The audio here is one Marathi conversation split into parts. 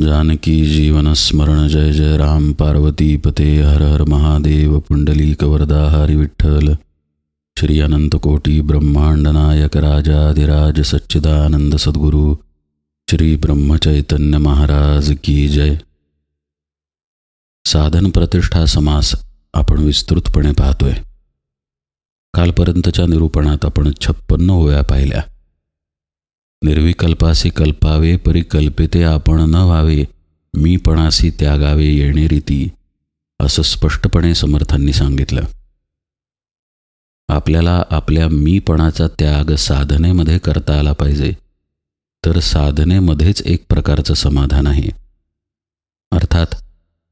जानकी जीवन स्मरण जय जय राम पार्वती पते हर हर महादेव पुंडली कवरदा हरी विठ्ठल। श्री अनंतकोटी ब्रह्मांड नायक राजाधिराज सच्चिदानंद सद्गुरु श्री ब्रह्मचैतन्य महाराज की जय। साधन प्रतिष्ठा समास आपण विस्तृतपणे पाहतोय. कालपर्यंतच्या निरूपणात आपण छप्पन्न ओव्या पाहिल्या. निर्विकल्पासी कल्पावे परिकल्पिते आपण न व्हावे मीपणासी त्यागावे येणे रीती असं स्पष्टपणे समर्थांनी सांगितलं. आपल्याला आपल्या मीपणाचा त्याग साधनेमध्ये करता आला पाहिजे तर साधनेमध्येच एक प्रकारचं समाधान आहे. अर्थात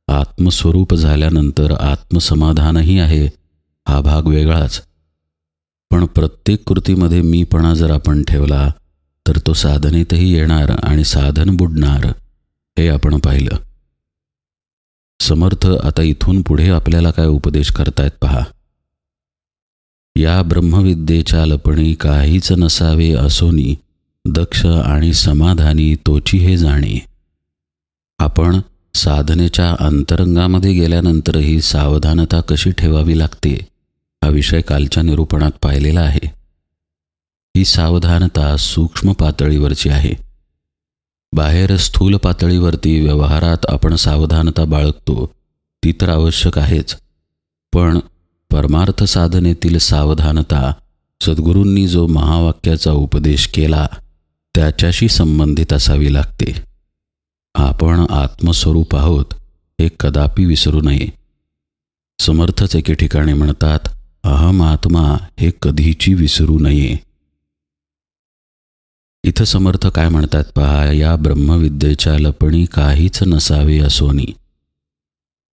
आत्मस्वरूप झाल्यानंतर आत्मसमाधानही आहे हा भाग वेगळाच. पण प्रत्येक कृतीमध्ये मीपणा जर आपण ठेवला तर तो साधनेतही येणार आणि साधन बुडणार हे आपण पाहिलं. समर्थ आता इथून पुढे आपल्याला काय उपदेश करतायत पहा. या ब्रह्मविद्येच्या लपणी काहीच नसावे असोनी दक्ष आणि समाधानी तोची हे जाणे. आपण साधनेच्या अंतरंगामध्ये गेल्यानंतरही सावधानता कशी ठेवावी लागते हा विषय कालच्या निरूपणात पाहिलेला आहे. ही सावधानता सूक्ष्म पातळीवरची आहे. बाहेर स्थूल पातळीवरती व्यवहारात आपण सावधानता बाळगतो ती तर आवश्यक आहेच. पण परमार्थ साधनेतील सावधानता सद्गुरूंनी जो महावाक्याचा उपदेश केला त्याच्याशी संबंधित असावी लागते. आपण आत्मस्वरूप आहोत हे कदापि विसरू नये. समर्थच एके ठिकाणी म्हणतात अहम आत्मा हे कधीची विसरू नये. इथं समर्थ काय म्हणतात? पहा या ब्रह्मविद्येच्या लपणी काहीच नसावी असोनी.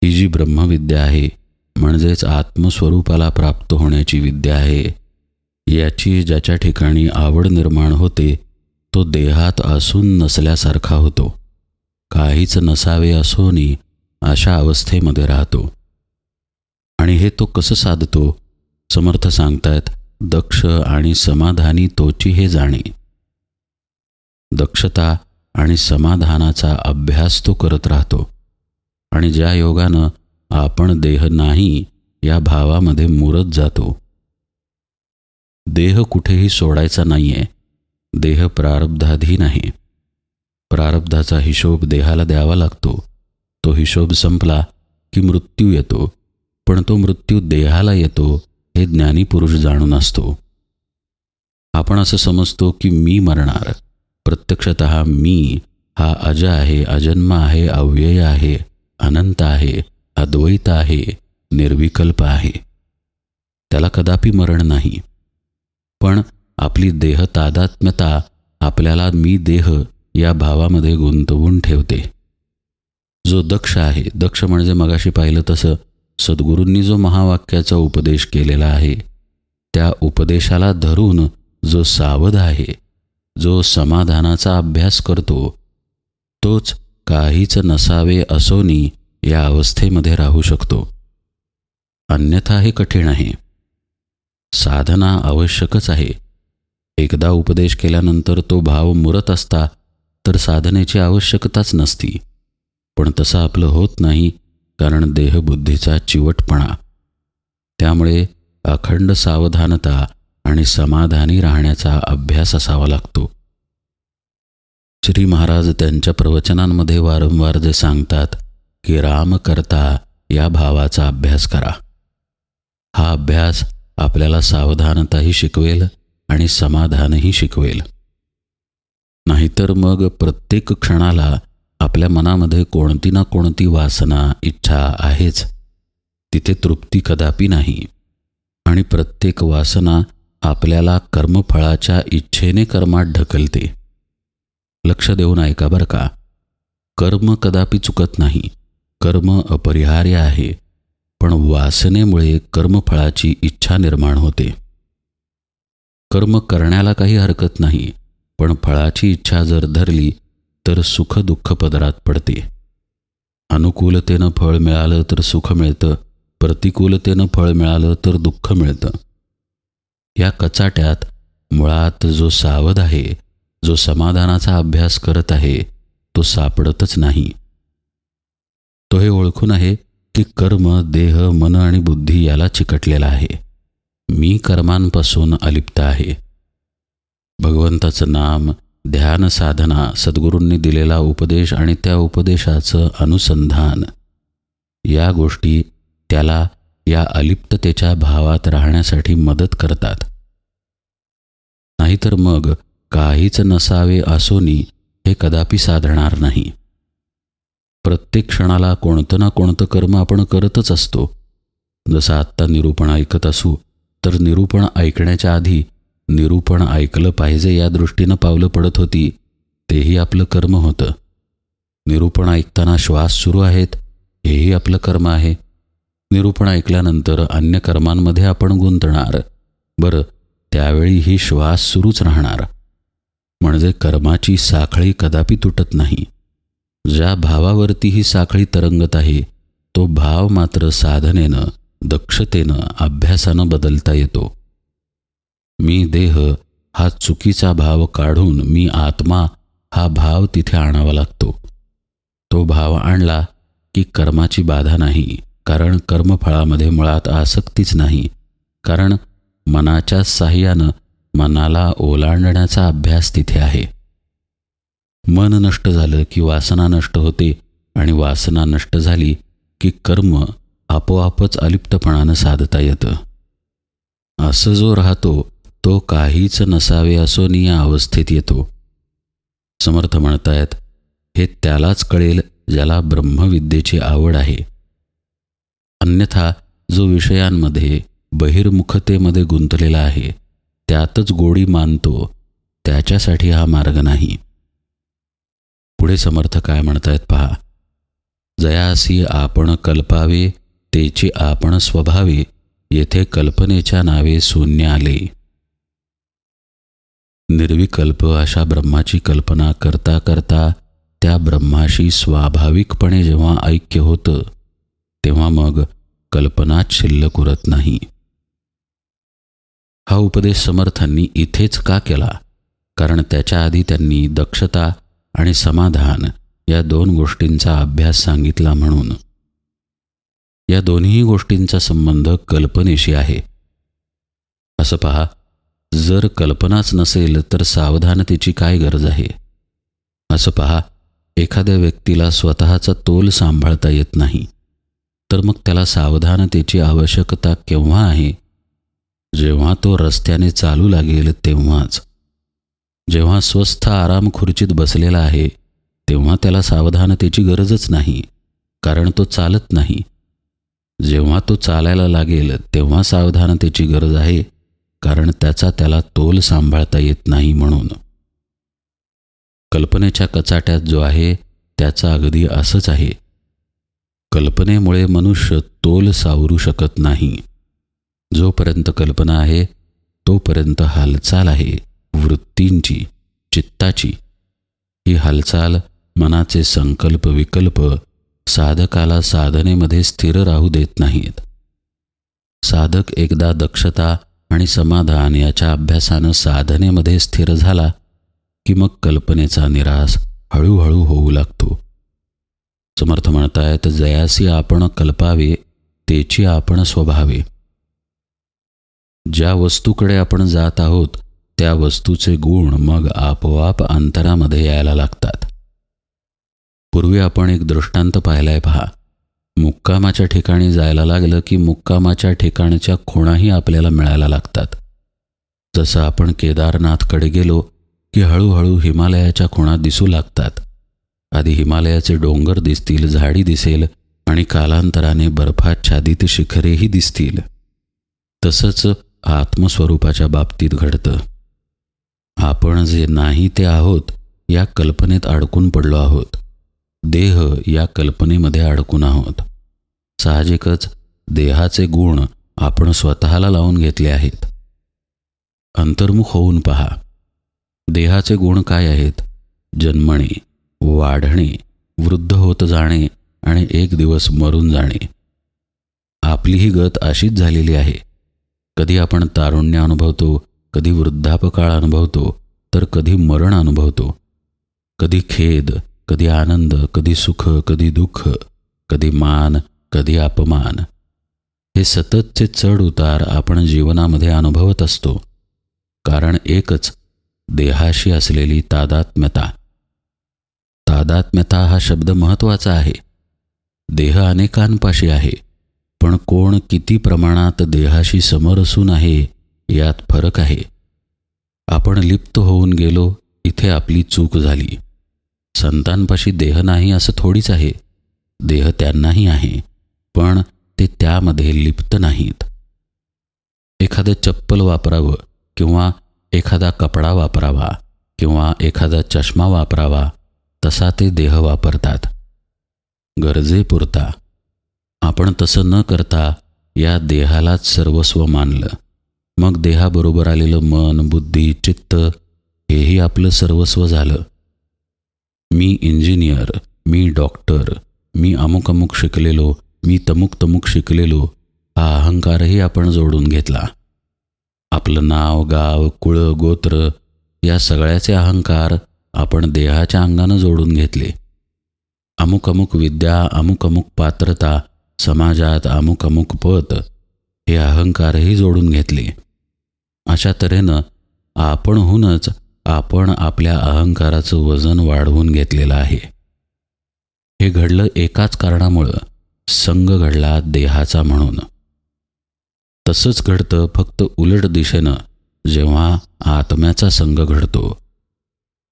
ही जी ब्रह्मविद्या आहे म्हणजेच आत्मस्वरूपाला प्राप्त होण्याची विद्या आहे याची ज्याच्या ठिकाणी आवड निर्माण होते तो देहात असून नसल्यासारखा होतो. काहीच नसावे असोनी अशा अवस्थेमध्ये राहतो. आणि हे तो कसं साधतो? समर्थ सांगतायत दक्ष आणि समाधानी तोची हे जाणे. दक्षता आणि समाधानाचा अभ्यास तो करत राहतो. आणि ज्या योगानं आपण देह नाही या भावामध्ये मुरत जातो. देह कुठेही सोडायचा नाही आहे देह प्रारब्धाधीन आहे. प्रारब्धाचा हिशोब देहाला द्यावा लागतो. तो हिशोब संपला की मृत्यू येतो. पण तो मृत्यू देहाला येतो हे ज्ञानी पुरुष जाणून असतो. आपण असं समजतो की मी मरणार. प्रत्यक्षत मी हा अज आहे अजन्म आहे अव्यय आहे अनंत आहे अद्वैत आहे निर्विकल्प आहे. त्याला कदापि मरण नाही. पण आपली देह तादात्म्यता आपल्याला मी देह या भावामध्ये गुंतवून ठेवते. जो दक्ष आहे दक्ष म्हणजे मगाशी पाहिलं तसं सद्गुरूंनी जो महावाक्याचा उपदेश केलेला आहे त्या उपदेशाला धरून जो सावध आहे जो समाधानाचा अभ्यास करतो तोच काहीच नसावे असोनी या अवस्थेमध्ये राहू शकतो. अन्यथा हे कठीण आहे. साधना आवश्यकच आहे. एकदा उपदेश केल्यानंतर तो भाव मुरत असता तर साधनेची आवश्यकताच नसती. पण तसं आपलं होत नाही कारण देहबुद्धीचा चिवटपणा. त्यामुळे अखंड सावधानता आणि समाधानी राहण्याचा अभ्यास असावा लागतो. श्री महाराज त्यांच्या प्रवचनांमध्ये वारंवार जे सांगतात की राम करता या भावाचा अभ्यास करा. हा अभ्यास आपल्याला सावधानताही शिकवेल आणि समाधानही शिकवेल. नाहीतर मग प्रत्येक क्षणाला आपल्या मनामध्ये कोणती ना कोणती वासना इच्छा आहेच. तिथे तृप्ती कदापि नाही. आणि प्रत्येक वासना आपल्याला कर्मफळाच्या इच्छेने कर्मात ढकलते. लक्ष देऊन ऐका बरं का. कर्म कदापि चुकत नाही. कर्म अपरिहार्य आहे. पण वासनेमुळे कर्मफळाची इच्छा निर्माण होते. कर्म करण्याला काही हरकत नाही. पण फळाची इच्छा जर धरली तर सुख दुःख पदरात पडते. अनुकूलतेनं फळ मिळालं तर सुख मिळतं. प्रतिकूलतेनं फळ मिळालं तर दुःख मिळतं. या कचाट्यात मुळात जो सावध आहे जो समाधानाचा अभ्यास करत आहे तो सापडतच नाही. तो हे ओळखून आहे की कर्म देह मन आणि बुद्धी याला चिकटलेला आहे. मी कर्मांपासून अलिप्त आहे. भगवंताचं नाम ध्यान साधना सद्गुरूंनी दिलेला उपदेश आणि त्या उपदेशाचं अनुसंधान या गोष्टी त्याला या अलिप्ततेच्या भावात राहण्यासाठी मदत करतात. नाहीतर मग काहीच नसावे असोनी हे कदापि साधणार नाही. प्रत्येक क्षणाला कोणतं ना कोणतं कर्म आपण करतच असतो. जसं आत्ता निरूपण ऐकत असू तर निरूपण ऐकण्याच्या आधी निरूपण ऐकलं पाहिजे या दृष्टीनं पावलं पडत होती तेही आपलं कर्म होतं. निरूपण ऐकताना श्वास सुरू आहेत हेही आपलं कर्म आहे. निरूपण ऐकल्यानंतर अन्य कर्मांमध्ये आपण गुंतणार. बरं त्यावेळी ही श्वास सुरूच राहणार. म्हणजे कर्माची साखळी कदापि तुटत नाही. ज्या भावावरती ही साखळी तरंगत आहे तो भाव मात्र साधनेनं दक्षतेनं अभ्यासानं बदलता येतो. मी देह हा चुकीचा भाव काढून मी आत्मा हा भाव तिथे आणावा लागतो. तो भाव आणला की कर्माची बाधा नाही. कारण कर्मफळामध्ये मुळात आसक्तीच नाही. कारण मनाच्या साह्यानं मनाला ओलांडण्याचा अभ्यास तिथे आहे. मन नष्ट झालं की वासना नष्ट होते आणि वासना नष्ट झाली की कर्म आपोआपच अलिप्तपणानं साधता येतं. असं जो राहतो तो काहीच नसावे असोनी या अवस्थेत येतो. समर्थ म्हणतायत हे त्यालाच कळेल ज्याला ब्रह्मविद्येची आवड आहे. अन्यथा जो विषयांमध्ये बहिर्मुखतेमध्ये गुंतलेला आहे त्यातच गोडी मानतो त्याच्यासाठी हा मार्ग नाही. पुढे समर्थ काय म्हणतायत पहा. जयासी आपण कल्पावे तेची आपण स्वभावे येथे कल्पनेच्या नावे शून्य आले. निर्विकल्प अशा ब्रह्माची कल्पना करता करता त्या ब्रह्माशी स्वाभाविकपणे जेव्हा ऐक्य होतं तेव्हा मग कल्पनाच शिल्लक उरत नाही. हा उपदेश समर्थांनी इथेच का केला? कारण त्याच्या आधी त्यांनी दक्षता आणि समाधान या दोन गोष्टींचा अभ्यास सांगितला म्हणून. या दोन्ही गोष्टींचा संबंध कल्पनेशी आहे. असं पहा जर कल्पनाच नसेल तर सावधानतेची काय गरज आहे? असं पहा एखाद्या व्यक्तीला स्वतःचा तोल सांभाळता येत नाही. तर मग त्याला सावधानतेची आवश्यकता केव्हा आहे? जेव्हा तो रस्त्याने चालू लागेल तेव्हाच. जेव्हा स्वस्थ आराम खुर्चीत बसलेला आहे तेव्हा त्याला सावधानतेची गरजच नाही कारण तो चालत नाही. जेव्हा तो चालायला लागेल तेव्हा सावधानतेची गरज आहे कारण त्याचा त्याला तोल सांभाळता येत नाही म्हणून. कल्पनेच्या कचाट्यात जो आहे त्याचा अगदी असंच आहे. कल्पनेमुळे मनुष्य तोल सावरू शकत नाही. जोपर्यंत कल्पना आहे तोपर्यंत हालचाल आहे वृत्तींची चित्ताची. ही हालचाल मनाचे संकल्प विकल्प साधकाला साधनेमध्ये स्थिर राहू देत नाहीत. साधक एकदा दक्षता आणि समाधान याच्या अभ्यासानं साधनेमध्ये स्थिर झाला की मग कल्पनेचा निराश हळूहळू होऊ लागतो. समर्थ म्हणतायत जयासी आपण कल्पावे तेची आपण स्वभावे. ज्या वस्तूकडे आपण जात आहोत त्या वस्तूचे गुण मग आपोआप अंतरामध्ये यायला लागतात. पूर्वी आपण एक दृष्टांत पाहिलाय पहा. मुक्कामाच्या ठिकाणी जायला लागलं की मुक्कामाच्या ठिकाणच्या खुणाही आपल्याला मिळायला लागतात. जसं आपण केदारनाथकडे गेलो की हळूहळू हिमालयाच्या खुणा दिसू लागतात. आधी हिमालयाचे डोंगर दिसतील झाडी दिसेल आणि कालांतराने बर्फाच्छादित शिखरेही दिसतील. तसंच आत्मस्वरूपाच्या बाबतीत घडतं. आपण जे नाही ते आहोत या कल्पनेत अडकून पडलो आहोत. देह या कल्पनेमध्ये अडकून आहोत. साहजिकच देहाचे गुण आपण स्वतःला लावून घेतले आहेत. अंतर्मुख होऊन पहा. देहाचे गुण काय आहेत? जन्मणी. वाढणे वृद्ध होत जाणे आणि एक दिवस मरून जाणे. आपली ही गत अशीच झालेली आहे. कधी आपण तारुण्य अनुभवतो कधी वृद्धापकाळ अनुभवतो तर कधी मरण अनुभवतो. कधी खेद कधी आनंद कधी सुख कधी दुःख कधी मान कधी अपमान. हे सततचे चढ उतार आपण जीवनामध्ये अनुभवत असतो. कारण एकच देहाशी असलेली तादात्म्यता. तादात्म्यता हा शब्द महत्त्वाचा आहे. देह अनेकांपाशी आहे पण कोण किती प्रमाणात देहाशी समरसून आहे यात फरक आहे. आपण लिप्त होऊन गेलो इथे आपली चूक झाली. संतांपाशी देह नाही असं थोडीच आहे. देह त्यांनाही आहे पण ते त्यामध्ये लिप्त नाहीत. एखादं चप्पल वापरावं किंवा एखादा कपडा वापरावा किंवा एखादा चष्मा वापरावा तसा ते देह वापरतात. गरजेपुरता आपण तसं न करता या देहालाच सर्वस्व मानलं. मग देहाबरोबर आलेलं मन बुद्धी चित्त हेही आपलं सर्वस्व झालं. मी इंजिनियर मी डॉक्टर मी अमुक अमुक शिकलेलो मी तमुक तमुक शिकलेलो हा अहंकारही आपण जोडून घेतला. आपलं नाव गाव कुळ गोत्र या सगळ्याचे अहंकार आपण देहाच्या अंगानं जोडून घेतले. अमुक अमुक विद्या अमुक अमुक पात्रता समाजात अमुक अमुक पत हे अहंकारही जोडून घेतले. अशा तऱ्हेनं आपणहूनच आपण आपल्या अहंकाराचं वजन वाढवून घेतलेलं आहे. हे घडलं एकाच कारणामुळं. संघ घडला देहाचा म्हणून. तसंच घडतं फक्त उलट दिशेनं जेव्हा आत्म्याचा संघ घडतो.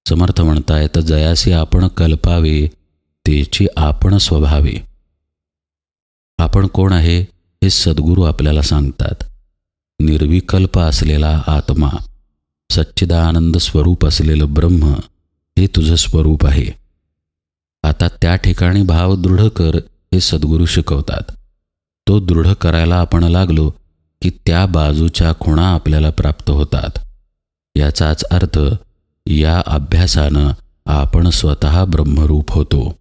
समर्थ म्हणतायत जयासी आपण कल्पावे तेची आपण स्वभावे. आपण कोण आहे हे सद्गुरू आपल्याला सांगतात. निर्विकल्प असलेला आत्मा सच्चिदानंद स्वरूप असलेलं ब्रह्म हे तुझं स्वरूप आहे. आता त्या ठिकाणी भाव दृढ कर हे सद्गुरू शिकवतात. तो दृढ करायला आपण लागलो की त्या बाजूच्या खुणा आपल्याला प्राप्त होतात. याचाच अर्थ या अभ्यासानं आपण स्वतः ब्रह्मरूप होतो.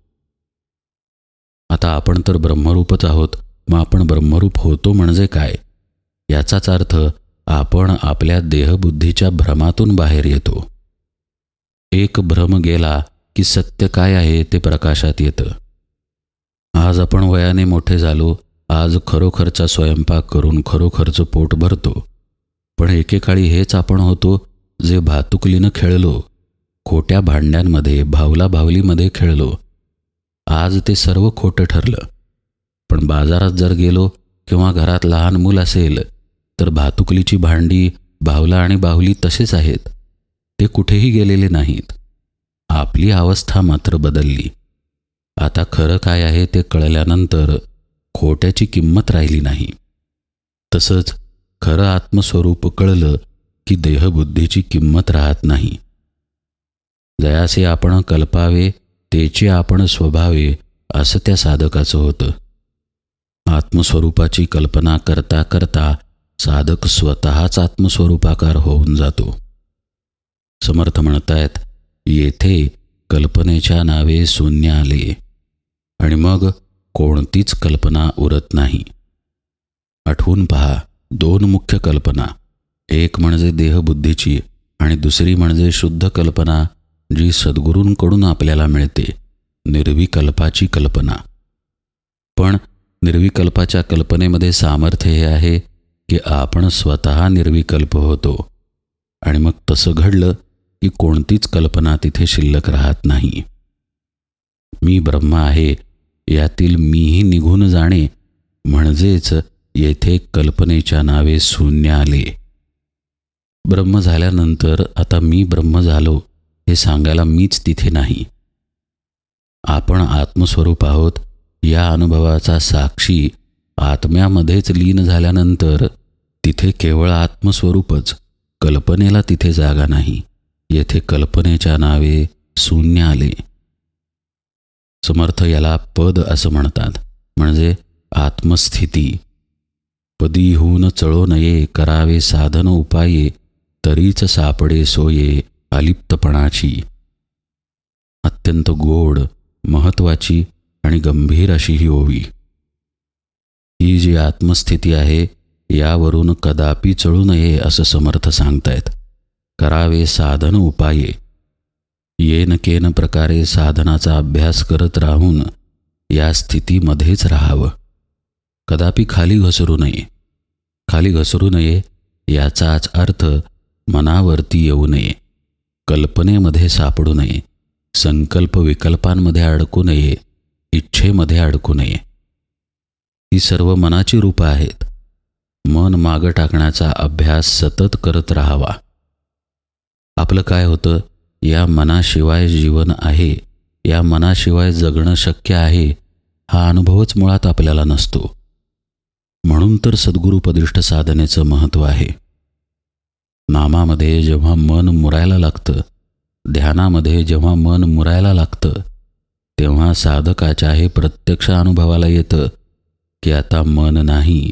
आता आपण तर ब्रह्मरूपच आहोत मग आपण ब्रह्मरूप होतो म्हणजे काय? याचाच अर्थ आपण आपल्या देहबुद्धीच्या भ्रमातून बाहेर येतो. एक भ्रम गेला की सत्य काय आहे ते प्रकाशात येतं. आज आपण वयाने मोठे झालो आज खरोखरचा स्वयंपाक करून खरोखरचं पोट भरतो. पण एकेकाळी हेच आपण होतो जे भातुकलीनं खेळलो खोट्या भांड्यांमध्ये भावला भावलीमध्ये खेळलो आज ते सर्व खोटं ठरलं. पण बाजारात जर गेलो किंवा घरात लहान मूल असेल तर भातुकलीची भांडी भावला आणि बाहुली तसेच आहेत. ते कुठेही गेलेले नाहीत. आपली अवस्था मात्र बदलली. आता खरं काय आहे ते कळल्यानंतर खोट्याची किंमत राहिली नाही. तसंच खरं आत्मस्वरूप कळलं की देहबुद्धीची किंमत राहत नाही. जयासे आपण कल्पावे तेचे आपण स्वभावे असं त्या साधकाचं होतं. आत्मस्वरूपाची कल्पना करता करता साधक स्वतःच आत्मस्वरूपाकार होऊन जातो. समर्थ म्हणतायत येथे कल्पनेच्या नावे शून्य आले आणि मग कोणतीच कल्पना उरत नाही. आठवून पहा दोन मुख्य कल्पना. एक म्हणजे देहबुद्धीची आणि दुसरी म्हणजे शुद्ध कल्पना जी सद्गुरूंकडून आपल्याला मिळते निर्विकल्पाची कल्पना. पण निर्विकल्पाच्या कल्पनेमध्ये सामर्थ्य हे आहे की आपण स्वतः निर्विकल्प होतो आणि मग तसं घडलं की कोणतीच कल्पना तिथे शिल्लक राहत नाही. मी ब्रह्म आहे यातील मीही निघून जाणे म्हणजेच येथे कल्पनेच्या नावे शून्य आले. ब्रह्म झाल्यानंतर आता मी ब्रह्म झालो हे सांगायला मीच तिथे नाही. आपण आत्मस्वरूप आहोत या अनुभवाचा साक्षी आत्म्यामध्येच लीन झाल्यानंतर तिथे केवळ आत्मस्वरूपच कल्पनेला तिथे जागा नाही येथे कल्पनेच्या नावे शून्य आले. समर्थ याला पद असं म्हणतात म्हणजे आत्मस्थिती. पदी होऊन चळो नये करावे साधन उपाये तरीच सापडे सोये अलिप्तपणाची. अत्यंत गोड महत्त्वाची आणि गंभीर अशी ही ओवी. ही जी आत्मस्थिती आहे यावरून कदापि चळू नये असं समर्थ सांगतायत. करावे साधन उपाये. येन केन प्रकारे साधनाचा अभ्यास करत राहून या स्थितीमध्येच राहावं. कदापि खाली घसरू नये. खाली घसरू नये याचाच अर्थ मनावरती येऊ नये. कल्पनेमध्ये सापडू नये. संकल्प विकल्पांमध्ये अडकू नये. इच्छेमध्ये अडकू नये. ही सर्व मनाची रूपं आहेत. मन मागं टाकण्याचा अभ्यास सतत करत राहावा. आपलं काय होतं? या मनाशिवाय जीवन आहे. या मनाशिवाय जगणं शक्य आहे. हा अनुभवच मुळात आपल्याला नसतो. म्हणून तर सद्गुरुपदिष्ट साधनेचं महत्त्व आहे. नामामध्ये जेव्हा मन मुरायला लागतं ध्यानामध्ये जेव्हा मन मुरायला लागतं तेव्हा साधकाच्या हे प्रत्यक्ष अनुभवाला येतं की आता मन नाही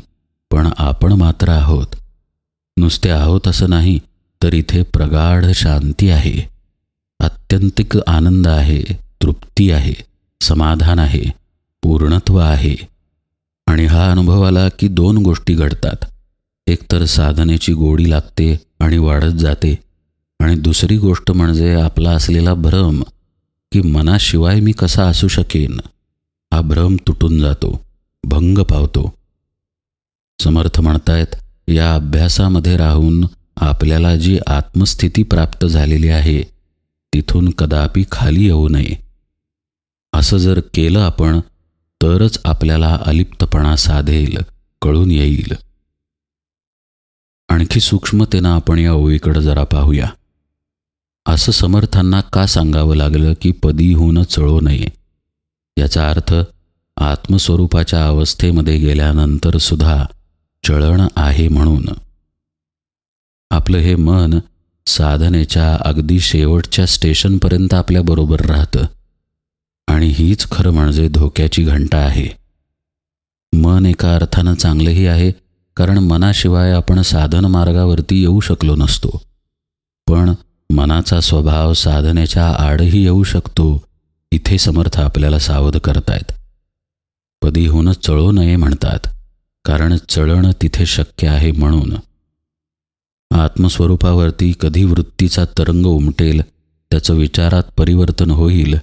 पण आपण मात्र आहोत. नुसते आहोत असं नाही तर इथे प्रगाढ शांती आहे. आत्यंतिक आनंद आहे तृप्ती आहे समाधान आहे पूर्णत्व आहे. आणि हा अनुभव आला की दोन गोष्टी घडतात. एकतर साधनेची गोडी लागते आणि वाढत जाते. आणि दुसरी गोष्ट म्हणजे आपला असलेला भ्रम की मनाशिवाय मी कसा असू शकेन? हा भ्रम तुटून जातो भंग पावतो. समर्थ म्हणतायत या अभ्यासामध्ये राहून आपल्याला जी आत्मस्थिती प्राप्त झालेली आहे तिथून कदापि खाली येऊ नये. असं जर केलं आपण तरच आपल्याला अलिप्तपणा साधेल कळून येईल. आणखी सूक्ष्मतेनं आपण या ओळीकडं जरा पाहूया. असं समर्थांना का सांगावं लागलं की पदीहून चळो नये? याचा अर्थ आत्मस्वरूपाच्या अवस्थेमध्ये गेल्यानंतर सुद्धा चळण आहे म्हणून. आपलं हे मन साधनेच्या अगदी शेवटच्या स्टेशनपर्यंत आपल्याबरोबर राहतं. आणि हीच खरं म्हणजे धोक्याची घंटा आहे. मन एका अर्थानं चांगलंही आहे कारण मनाशिवाय आपण साधन मार्गावरती येऊ शकलो नसतो. पण मनाचा स्वभाव साधनेच्या आडही येऊ शकतो इथे समर्थ आपल्याला सावध करतायत. पदीहून चळू नये म्हणतात कारण चळण तिथे शक्य आहे म्हणून. आत्मस्वरूपावरती कधी वृत्तीचा तरंग उमटेल त्याचं विचारात परिवर्तन होईल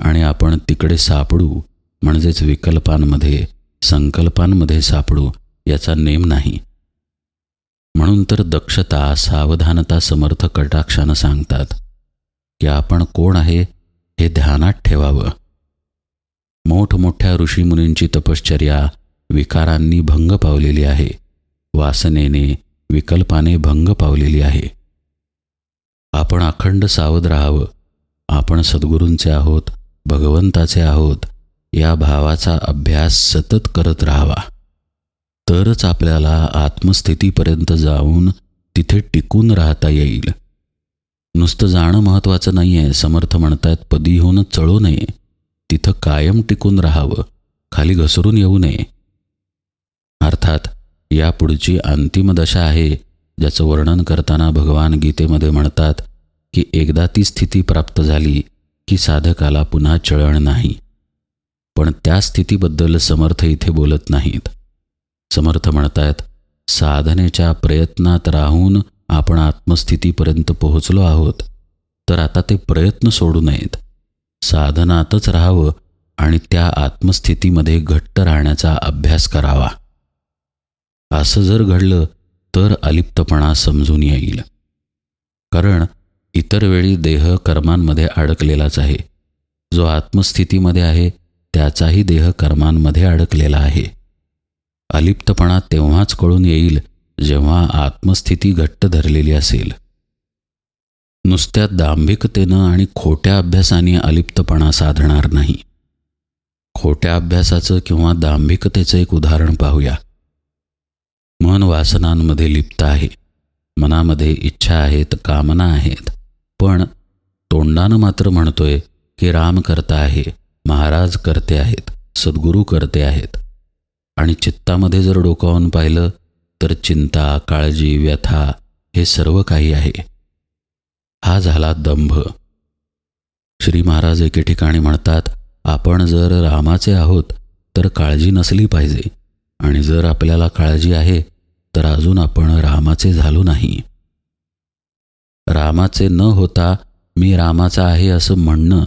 आणि आपण तिकडे सापडू म्हणजेच विकल्पांमध्ये संकल्पांमध्ये सापडू याचा नेम नाही. म्हणून तर दक्षता सावधानता समर्थ कटाक्षानं सांगतात की आपण कोण आहे हे ध्यानात ठेवावं. मोठमोठ्या ऋषीमुनींची तपश्चर्या विकारांनी भंग पावलेली आहे. वासनेने विकल्पाने भंग पावलेली आहे. आपण अखंड सावध राहावं. आपण सद्गुरूंचे आहोत भगवंताचे आहोत या भावाचा अभ्यास सतत करत राहावा. तरच आपल्याला आत्मस्थितीपर्यंत जाऊन तिथे टिकून राहता येईल. नुसतं जाणं महत्त्वाचं नाही आहे समर्थ म्हणतात पदी होऊन चळू नये. तिथं कायम टिकून राहावं खाली घसरून येऊ नये. अर्थात या पुढची अंतिम दशा आहे ज्याचं वर्णन करताना भगवान गीतेमध्ये म्हणतात की एकदा ती स्थिती प्राप्त झाली की साधकाला पुन्हा चळण नाही. पण त्या स्थितीबद्दल समर्थ इथे बोलत नाहीत. समर्थ म्हणतायत साधनेच्या प्रयत्नात राहून आपण आत्मस्थितीपर्यंत पोहोचलो आहोत तर आता ते प्रयत्न सोडू नयेत. साधनातच राहावं आणि त्या आत्मस्थितीमध्ये घट्ट राहण्याचा अभ्यास करावा. असं जर घडलं तर अलिप्तपणा समजून येईल. कारण इतर वेळी देह कर्मांमध्ये अडकलेलाच आहे. जो आत्मस्थितीमध्ये आहे त्याचाही देह कर्मांमध्ये अडकलेला आहे. अलिप्तपणा तेव्हाच कळून येईल जेव्हा आत्मस्थिती घट्ट धरलेली असेल. नुसत्या दांभिकतेनं आणि खोट्या अभ्यासाने अलिप्तपणा साधणार नाही. खोट्या अभ्यासाचं किंवा दांभिकतेचं एक उदाहरण पाहूया. मन वासनांमध्ये लिप्त आहे. मनामध्ये इच्छा आहेत कामना आहेत. पण तोंडानं मात्र म्हणतोय की राम करता आहे महाराज करते आहेत सद्गुरू करते आहेत. आणि चित्तामध्ये जर डोकावून पाहिलं तर चिंता काळजी व्यथा हे सर्व काही आहे. हा झाला दंभ. श्री महाराज एके ठिकाणी म्हणतात आपण जर रामाचे आहोत तर काळजी नसली पाहिजे. आणि जर आपल्याला काळजी आहे तर अजून आपण रामाचे झालो नाही. रामाचे न होता मी रामाचा आहे असं म्हणणं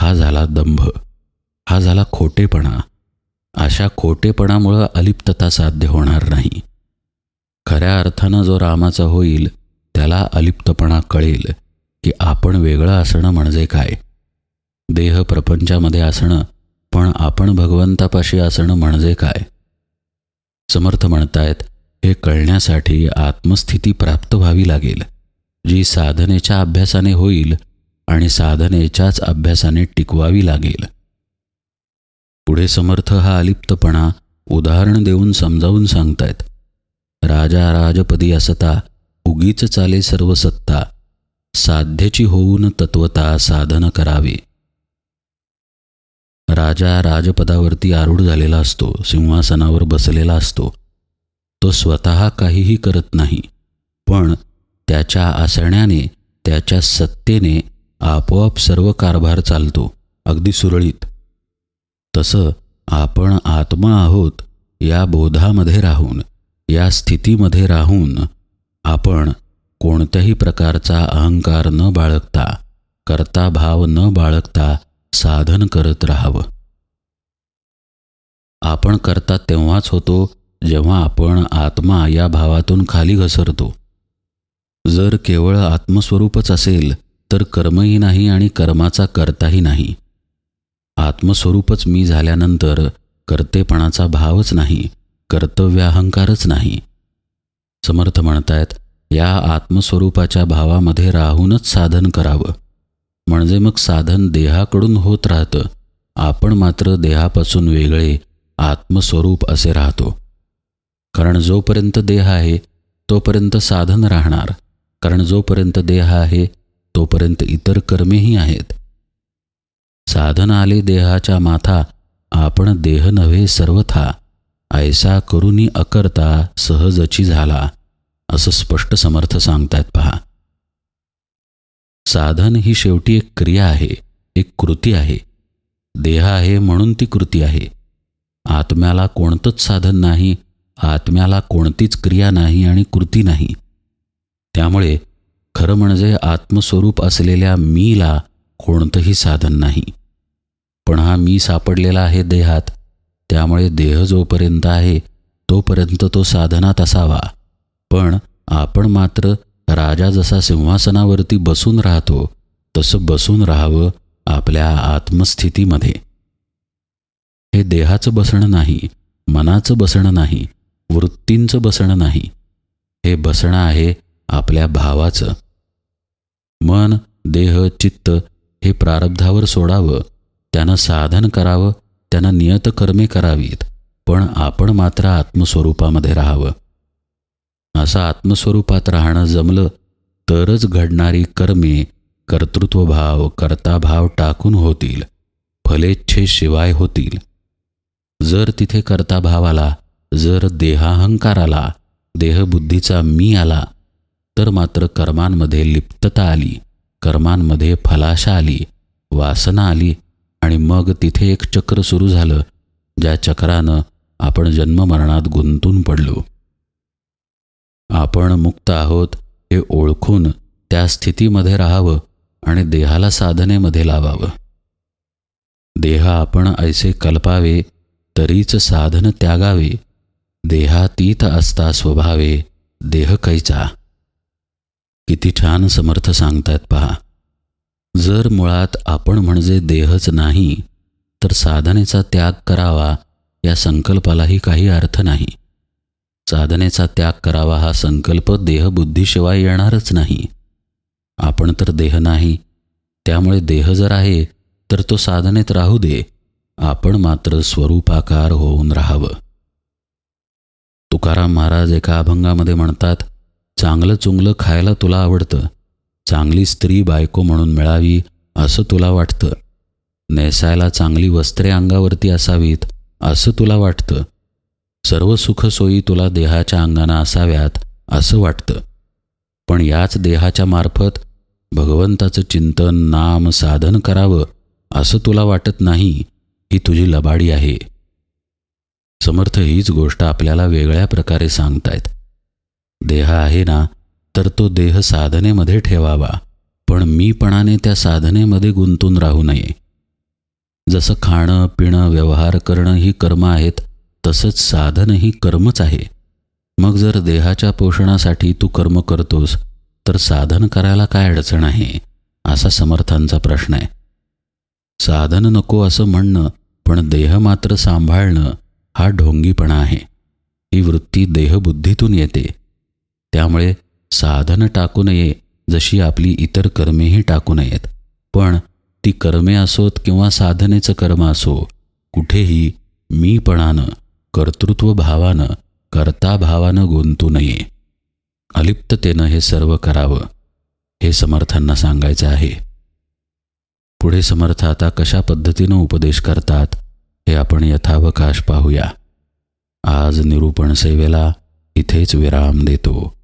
हा झाला दंभ. हा झाला खोटेपणा. अशा खोटेपणामुळं अलिप्तता साध्य होणार नाही. खऱ्या अर्थानं जो रामाचा होईल त्याला अलिप्तपणा कळेल की आपण वेगळं असणं म्हणजे काय? देह प्रपंचामध्ये असणं पण आपण भगवंतापाशी असणं म्हणजे काय? समर्थ म्हणतायत हे कळण्यासाठी आत्मस्थिती प्राप्त व्हावी लागेल जी साधनेच्या अभ्यासाने होईल आणि साधनेच्याच अभ्यासाने टिकवावी लागेल. पुढे समर्थ हा अलिप्तपणा उदाहरण देऊन समजावून सांगतायत. राजा राजपदी असता उगीच चाले सर्व सत्ता. साध्यची होऊन तत्वता साधन करावे. राजा राजपदावरती आरूढ झालेला असतो सिंहासनावर बसलेला असतो. तो स्वतः काहीही करत नाही पण त्याच्या आसण्याने त्याच्या सत्तेने आपोआप सर्व कारभार चालतो अगदी सुरळीत. तसं आपण आत्मा आहोत या बोधामध्ये राहून या स्थितीमध्ये राहून आपण कोणत्याही प्रकारचा अहंकार न बाळगता करता भाव न बाळगता साधन करत राहावं. आपण करता तेव्हाच होतो जेव्हा आपण आत्मा या भावातून खाली घसरतो. जर केवळ आत्मस्वरूपच असेल तर कर्मही नाही आणि कर्माचा करताही नाही. आत्मस्वरूपच मी झाल्यानंतर कर्तेपणाचा भावच नाही कर्तव्याहंकारच नाही. समर्थ म्हणतायत या आत्मस्वरूपाच्या भावामध्ये राहूनच साधन करावं. म्हणजे मग साधन देहाकडून होत राहतं. आपण मात्र देहापासून वेगळे आत्मस्वरूप असे राहतो. कारण जोपर्यंत देह आहे तोपर्यंत साधन राहणार. कारण जोपर्यंत देह आहे तोपर्यंत इतर कर्मेही आहेत. साधन आले देहाच्या माथा आपण देह नव्हे सर्वथा. ऐसा करुनी अकर्ता सहजची झाला असं स्पष्ट समर्थ सांगतायत पहा. साधन ही शेवटी एक क्रिया आहे एक कृती आहे. देह आहे म्हणून ती कृती आहे. आत्म्याला कोणतंच साधन नाही आत्म्याला कोणतीच क्रिया नाही आणि कृती नाही. त्यामुळे खरं म्हणजे आत्मस्वरूप असलेल्या मीला कोणतंही साधन नाही. पण हा मी सापडलेला आहे देहात. त्यामुळे देह जोपर्यंत आहे तोपर्यंत तो साधनात असावा. पण आपण मात्र राजा जसा सिंहासनावरती बसून राहतो तसं बसून राहावं आपल्या आत्मस्थितीमध्ये. हे देहाचं बसणं नाही मनाचं बसणं नाही वृत्तींचं बसणं नाही. हे बसणं आहे आपल्या भावाचं. मन देह चित्त हे प्रारब्धावर सोडावं त्यानं साधन करावं त्यानं नियतकर्मे करावीत पण आपण मात्र आत्मस्वरूपामध्ये राहावं. असं आत्मस्वरूपात राहणं जमलं तरच घडणारी कर्मे कर्तृत्वभाव कर्ताभाव टाकून होतील फलेच्छेशिवाय होतील. जर तिथे कर्ताभाव आला जर देहाहंकार आला देहबुद्धीचा मी आला तर मात्र कर्मांमध्ये लिप्तता आली. कर्मांमध्ये फलाशा आली वासना आली आणि मग तिथे एक चक्र सुरू झालं ज्या चक्रानं आपण जन्ममरणात गुंतून पडलो. आपण मुक्त आहोत हे ओळखून त्या स्थितीमध्ये राहावं आणि देहाला साधनेमध्ये लावावं. देह आपण ऐसे कल्पावे तरीच साधन त्यागावे. देहातीत असता स्वभावे देह कैचा? किती छान समर्थ सांगतायत पहा. जर मुळात आपण म्हणजे देहच नाही तर साधनेचा त्याग करावा या संकल्पालाही काही अर्थ नाही. साधनेचा त्याग करावा हा संकल्प देहबुद्धीशिवाय येणारच नाही. आपण तर देह नाही त्यामुळे देह जर आहे तर तो साधनेत राहू दे. आपण मात्र स्वरूपाकार होऊन राहावं. तुकाराम महाराज एका अभंगामध्ये म्हणतात चांगलं चुंगलं खायला तुला आवडतं. चांगली स्त्री बायको म्हणून मिळावी असं तुला वाटतं. नेसायला चांगली वस्त्रे अंगावरती असावीत असं तुला वाटतं. सर्व सुखसोयी तुला देहाच्या अंगानं असाव्यात असं वाटतं. पण याच देहाच्या मार्फत भगवंताचं चिंतन नाम साधन करावं असं तुला वाटत नाही ही तुझी लबाडी आहे. समर्थ हीच गोष्ट आपल्याला वेगळ्या प्रकारे सांगतायत. देह आहे ना तर तो देह साधनेमध्ये ठेवावा. पण मीपणाने त्या साधनेमध्ये गुंतून राहू नये. जसं खाणं पिणं व्यवहार करणं ही कर्म आहेत तसंच साधन ही कर्मच आहे. मग जर देहाच्या पोषणासाठी तू कर्म करतोस तर साधन करायला काय अडचण आहे? असा समर्थांचा प्रश्न आहे. साधन नको असं म्हणणं पण देह मात्र सांभाळणं हा ढोंगीपणा आहे. ही वृत्ती देहबुद्धीतून येते. त्यामुळे साधन टाकू नये जशी आपली इतर कर्मेही टाकू नयेत. पण ती कर्मे असोत किंवा साधनेचं कर्म असो कुठेही मीपणानं कर्तृत्व भावानं कर्ताभावानं गुंतू नये. अलिप्ततेनं हे सर्व करावं हे समर्थांना सांगायचं आहे. पुढे समर्थ आता कशा पद्धतीनं उपदेश करतात हे आपण यथावकाश पाहूया. आज निरूपण सेवेला इथेच विराम देतो.